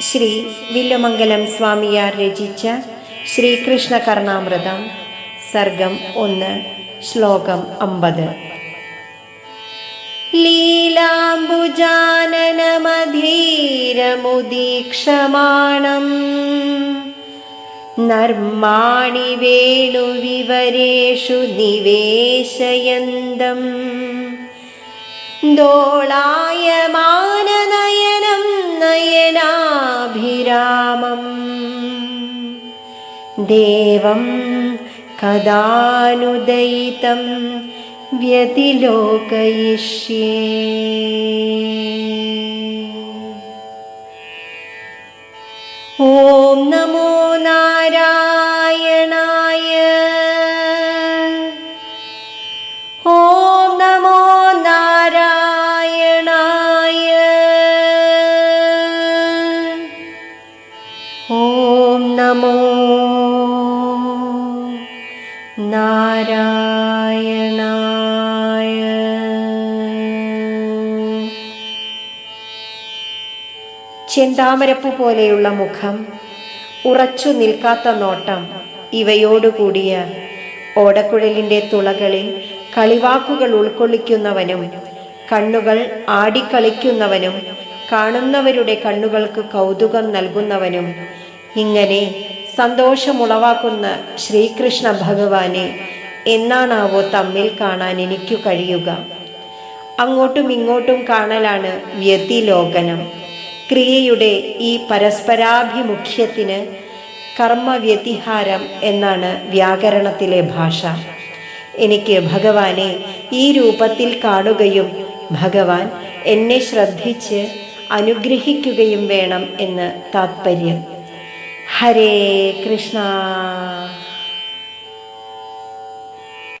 ശ്രീ വില്ലമംഗലം സ്വാമിയാർ രചിച്ച ശ്രീകൃഷ്ണ കർണാമൃതം സർഗം ഒന്ന് ശ്ലോകം അമ്പത്. ലീലാംബുജാനനമധീരമുദീക്ഷമാണം. നർമാണി വേണുവിവരേഷു നിവേശയന്തം. ദോളായമാനനയനം देवं कदानुदयितं व्यतिलोकयिष्ये। നമോ നാരായണായ. ചെന്താമരപ്പു പോലെയുള്ള മുഖം ഉറച്ചു നിൽക്കാത്ത നോട്ടം ഇവയോടുകൂടിയ ഓടക്കുഴലിന്റെ തുളകളിൽ കളിവാക്കുകൾ ഉൾക്കൊള്ളിക്കുന്നവനും കണ്ണുകൾ ആടിക്കളിക്കുന്നവനും കാണുന്നവരുടെ കണ്ണുകൾക്ക് കൗതുകം നൽകുന്നവനും ഇങ്ങനെ സന്തോഷമുളവാക്കുന്ന ശ്രീകൃഷ്ണ ഭഗവാനെ എന്നാണാവോ തമ്മിൽ കാണാൻ എനിക്കു കഴിയുക. അങ്ങോട്ടും ഇങ്ങോട്ടും കാണലാണ് വ്യതിലോകനം. ക്രിയയുടെ ഈ പരസ്പരാഭിമുഖ്യത്തിന് കർമ്മവ്യതിഹാരം എന്നാണ് വ്യാകരണത്തിലെ ഭാഷ. എനിക്ക് ഭഗവാനെ ഈ രൂപത്തിൽ കാണുകയും ഭഗവാൻ എന്നെ ശ്രദ്ധിച്ച് അനുഗ്രഹിക്കുകയും വേണം എന്ന് താത്പര്യം. ഹരേ കൃഷ്ണ.